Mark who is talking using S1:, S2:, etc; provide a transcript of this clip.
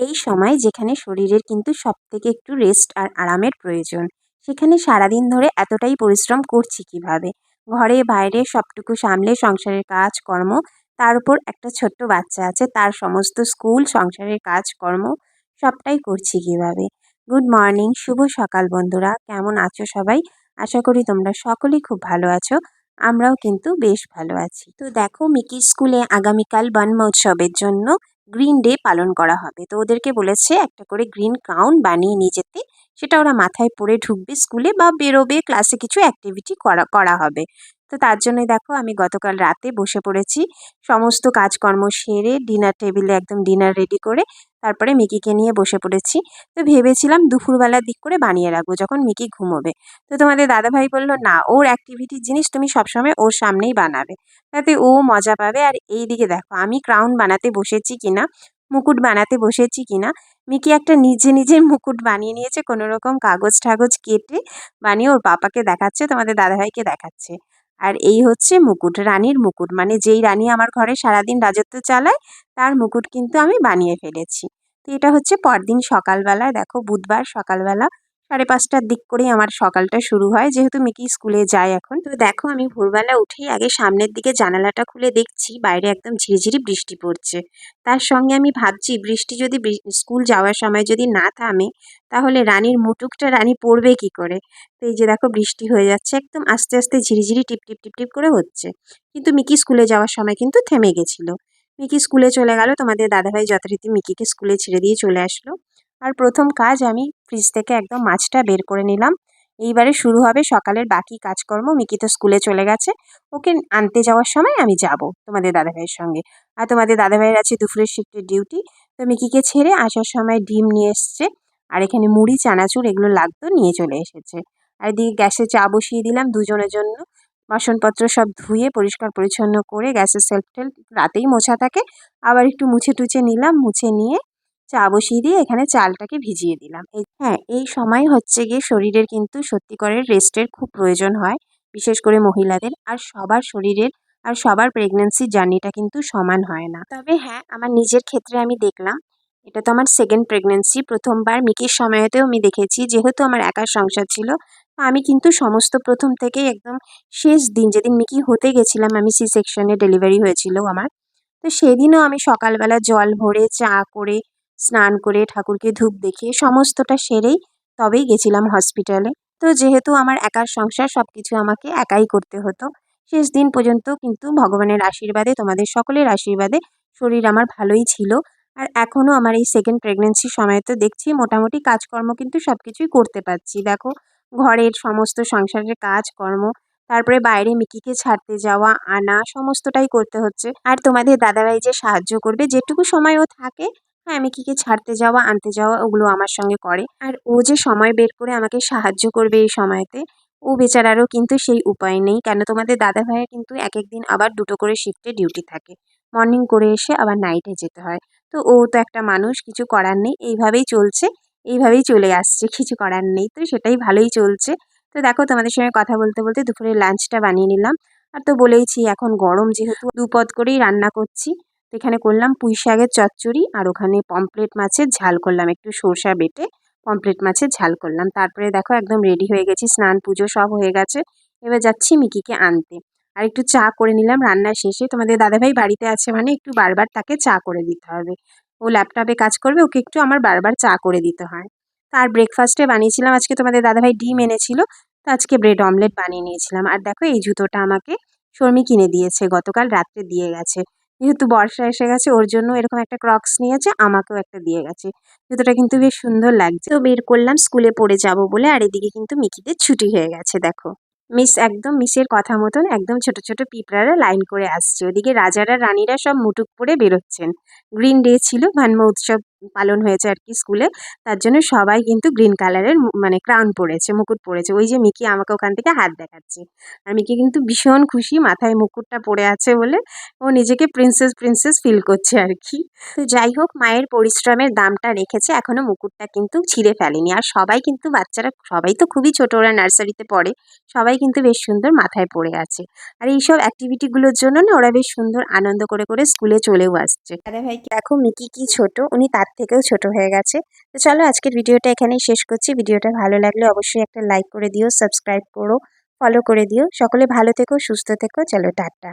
S1: এই সময় যেখানে শরীরের কিন্তু সব থেকে একটু রেস্ট আর আরামের প্রয়োজন। সেখানে সারাদিন ধরে এতটাই পরিশ্রম করছি কীভাবে? ঘরে বাইরে সবটুকু সামলে সংসারের কাজ, কর্ম, তার উপর একটা ছোট্ট বাচ্চা আছে, তার সমস্ত স্কুল, সংসারের কাজকর্ম সবটাই করছি কীভাবে? গুড মর্নিং শুভ সকাল বন্ধুরা, কেমন আছো সবাই? আশা করি তোমরা সকলেই খুব ভালো আছো, আমরাও কিন্তু বেশ ভালো আছি। তো দেখো মিকি স্কুলে আগামীকাল বন মহোৎসবের জন্য গ্রিন ডে পালন করা হবে। তো ওদেরকে বলেছে একটা করে গ্রিন ক্রাউন বানিয়ে নিয়ে যেতে। সেটা ওরা মাথায় পরে ঢুকবে স্কুলে বা বেরোবে ক্লাসে কিছু অ্যাক্টিভিটি করা করা হবে। তো তার জন্যই দেখো আমি গতকাল রাতে বসে পড়েছি। সমস্ত কাজকর্ম সেরে ডিনার টেবিলে একদম ডিনার রেডি করে তারপরে মিকিকে নিয়ে বসে পড়েছি। তো ভেবেছিলাম দুপুরবেলার দিক করে বানিয়ে রাখব যখন মিকি ঘুমোবে। তো তোমাদের দাদাভাই বলল, না, ওর অ্যাক্টিভিটির জিনিস তুমি সবসময় ওর সামনেই বানাবে। তাতে ও মজা পাবে। আর এই দিকে দেখো, আমি ক্রাউন বানাতে বসেছি কিনা, মুকুট বানাতে বসেছি কিনা, মিকি একটা নিজে নিজের মুকুট বানিয়ে নিয়েছে। কোনো রকম কাগজ ঠাগজ কেটে বানিয়ে ওর পাপাকে দেখাচ্ছে, তোমাদের দাদাভাইকে দেখাচ্ছে। আর এই হচ্ছে মুকুট, রানীর মুকুট। মানে যেই রানী আমার ঘরে সারাদিন রাজত্ব চালায়, তার মুকুট কিন্তু আমি বানিয়ে ফেলেছি। তো এটা হচ্ছে পরদিন সকালবেলায় দেখো বুধবার সকালবেলা সাড়ে পাঁচটার দিক করেই আমার সকালটা শুরু হয়। যেহেতু মিকি স্কুলে যায় এখন। তো দেখো, আমি ভোরবেলা উঠেই আগে সামনের দিকে জানালাটা খুলে দেখছি, বাইরে একদম ঝিরিঝিরি বৃষ্টি পড়ছে। তার সঙ্গে আমি ভাবছি, বৃষ্টি যদি স্কুল যাওয়ার সময় যদি না থামে, তাহলে রানীর মুটুকটা রানী পড়বে কি করে? তো এই যে দেখো, বৃষ্টি হয়ে যাচ্ছে, একদম আস্তে আস্তে ঝিরিঝিরি টিপ টিপ টিপ টিপ করে হচ্ছে। কিন্তু মিকি স্কুলে যাওয়ার সময় কিন্তু থেমে গেছিল। মিকি স্কুলে চলে গেল, তোমাদের দাদাভাই যথারীতি মিকিকে স্কুলে ছেড়ে দিয়ে চলে আসলো। আর প্রথম কাজ আমি ফ্রিজ থেকে একদম মাছটা বের করে নিলাম। এইবারে শুরু হবে সকালের বাকি কাজকর্ম। মিকি তো স্কুলে চলে গেছে। ওকে আনতে যাওয়ার সময় আমি যাব তোমাদের দাদাভাইয়ের সঙ্গে। আর তোমাদের দাদাভাইয়ের আছে দুপুরের শিফটের ডিউটি তো মিকিকে ছেড়ে আসার সময় ডিম নিয়ে এসছে। আর এখানে মুড়ি, চানাচুর এগুলো লাগতো নিয়ে চলে এসেছে। আর এদিকে গ্যাসে চা বসিয়ে দিলাম দুজনের জন্য। বাসনপত্র সব ধুয়ে, পরিষ্কার পরিচ্ছন্ন করে গ্যাসের সেলফ টেলফ রাতেই মোছা থাকে। আবার একটু মুছে টুছে নিলাম। মুছে নিয়ে চা বসিয়ে দিয়ে এখানে চালটাকে ভিজিয়ে দিলাম। হ্যাঁ এই সময় হচ্ছে গিয়ে শরীরের কিন্তু সত্যিকারের রেস্টের খুব প্রয়োজন হয়, বিশেষ করে মহিলাদের। আর সবার শরীরের আর সবার প্রেগনেন্সি জার্নিটা কিন্তু সমান হয় না। তবে হ্যাঁ আমার নিজের ক্ষেত্রে আমি দেখলাম, এটা তো আমার সেকেন্ড প্রেগনেন্সি প্রথমবার মিকির সময়তেও আমি দেখেছি, যেহেতু আমার একার সংসার ছিল আমি কিন্তু সমস্ত প্রথম থেকেই একদম শেষ দিন, যেদিন মিকি হতে গেছিলাম, আমি সি সেকশনে ডেলিভারি হয়েছিল আমার। তো সেদিনও আমি সকালবেলা জল ভরে চা করে স্নান করে ঠাকুরকে ধূপ দেখিয়ে সমস্তটা সেরেই তবেই গেছিলাম হসপিটালে তো যেহেতু আমার একার সংসার সব কিছু আমাকে একাই করতে হতো, শেষ দিন পর্যন্ত কিন্তু ভগবানের আশীর্বাদে, তোমাদের সকলের আশীর্বাদে শরীর আমার ভালোই ছিল। আর এখনও আমার এই সেকেন্ড প্রেগনেন্সির সময় তো দেখছি মোটামুটি কাজকর্ম কিন্তু সব কিছুই করতে পারছি। দেখো, ঘরের সমস্ত সংসারের কাজকর্ম তারপরে বাইরে মিকিকে ছাড়তে যাওয়া, আনা, সমস্তটাই করতে হচ্ছে। আর তোমাদের দাদাভাই যে সাহায্য করবে, যেটুকু সময় ও থাকে হ্যাঁ মিকিকে ছাড়তে যাওয়া, আনতে যাওয়া ওগুলো আমার সঙ্গে করে। আর ও যে সময় বের করে আমাকে সাহায্য করবে এই সময়তে, ও বেচারারও কিন্তু সেই উপায় নেই। কেন তোমাদের দাদা ভাইয়ের কিন্তু এক এক দিন আবার দুটো করে শিফটে ডিউটি থাকে। মর্নিং করে এসে আবার নাইটে যেতে হয়। তো ও তো একটা মানুষ, কিছু করার নেই। এইভাবেই চলছে, এইভাবেই চলে আসছে, কিছু করার নেই। তো সেটাই ভালোই চলছে। তো দেখো, তোমাদের সঙ্গে কথা বলতে বলতে দুপুরে লাঞ্চটা বানিয়ে নিলাম। আর তো বলেইছি, এখন গরম যেহেতু দুপদ করেই রান্না করছি। তো এখানে করলাম পুঁই শাকের চচ্চড়ি আর ওখানে পমপ্লেট মাছের ঝাল করলাম। একটু সর্ষা বেটে পমপ্লেট মাছের ঝাল করলাম। তারপরে দেখো একদম রেডি হয়ে গেছি, স্নান পুজো সব হয়ে গেছে। এবার যাচ্ছি মিকিকে আনতে। আর একটু চা করে নিলাম, রান্না শেষে। তোমাদের দাদাভাই বাড়িতে আছে মানে একটু বারবার তাকে চা করে দিতে হবে। ও ল্যাপটপে কাজ করবে, ওকে একটু আমার বারবার চা করে দিতে হয়। তার ব্রেকফাস্টে বানিয়েছিলাম, আজকে তোমাদের দাদাভাই ডিম এনেছিল, তো আজকে ব্রেড অমলেট বানিয়ে নিয়েছিলাম। আর দেখো এই জুতোটা আমাকে শর্মি কিনে দিয়েছে, গতকাল রাত্রে দিয়ে গেছে। যেহেতু বর্ষা এসে গেছে, ওর জন্য এরকম একটা ক্রক্স নিয়েছে, আমাকেও একটা দিয়ে গেছে। জুতোটা কিন্তু বেশ সুন্দর লাগছে। তো বের করলাম, স্কুলে পড়ে যাব বলে, আর এদিকে কিন্তু মিকিদের ছুটি হয়ে গেছে, দেখো। মিস একদম মিসের কথা মতন একদম ছোট ছোট পিঁপড়ারা লাইন করে আসছে। ওদিকে রাজারা রানীরা সব মুটুক পরে বেরোচ্ছেন। গ্রিন ডে ছিল, ভান্ম উৎসব পালন হয়েছে আর কি স্কুলে। তার জন্য সবাই কিন্তু গ্রিন কালারের মানে ক্রাউন পড়েছে মুকুট পড়েছে ওই যে মিকি, আমাকে ওখান থেকে হাত দেখাচ্ছে। আর মিকি কিন্তু ভীষণ খুশি, মাথায় মুকুটটা পড়ে আছে বলে ও নিজেকে প্রিন্সেস প্রিন্সেস ফিল করছে আর কি। তো যাই হোক, মায়ের পরিশ্রমের দামটা রেখেছে এখনও মুকুটটা কিন্তু ছিঁড়ে ফেলেনি। আর সবাই কিন্তু বাচ্চারা, সবাই তো খুবই ছোট, ওরা নার্সারিতে পড়ে, সবাই কিন্তু বেশ সুন্দর মাথায় পড়ে আছে। আর এইসব অ্যাক্টিভিটিগুলোর জন্য না, ওরা বেশ সুন্দর আনন্দ করে করে স্কুলে চলেও আসছে। দাদা ভাই দেখো, মিকি কি ছোট, উনি তার থেকেও ছোট হয়ে গেছে। তো চলো আজকের ভিডিওটা এখানেই শেষ করছি। ভিডিওটা ভালো লাগলে অবশ্যই একটা লাইক করে দিও সাবস্ক্রাইব করো ফলো করে দিও। সকলে ভালো থেকো, সুস্থ থেকো। চলো, টাটা।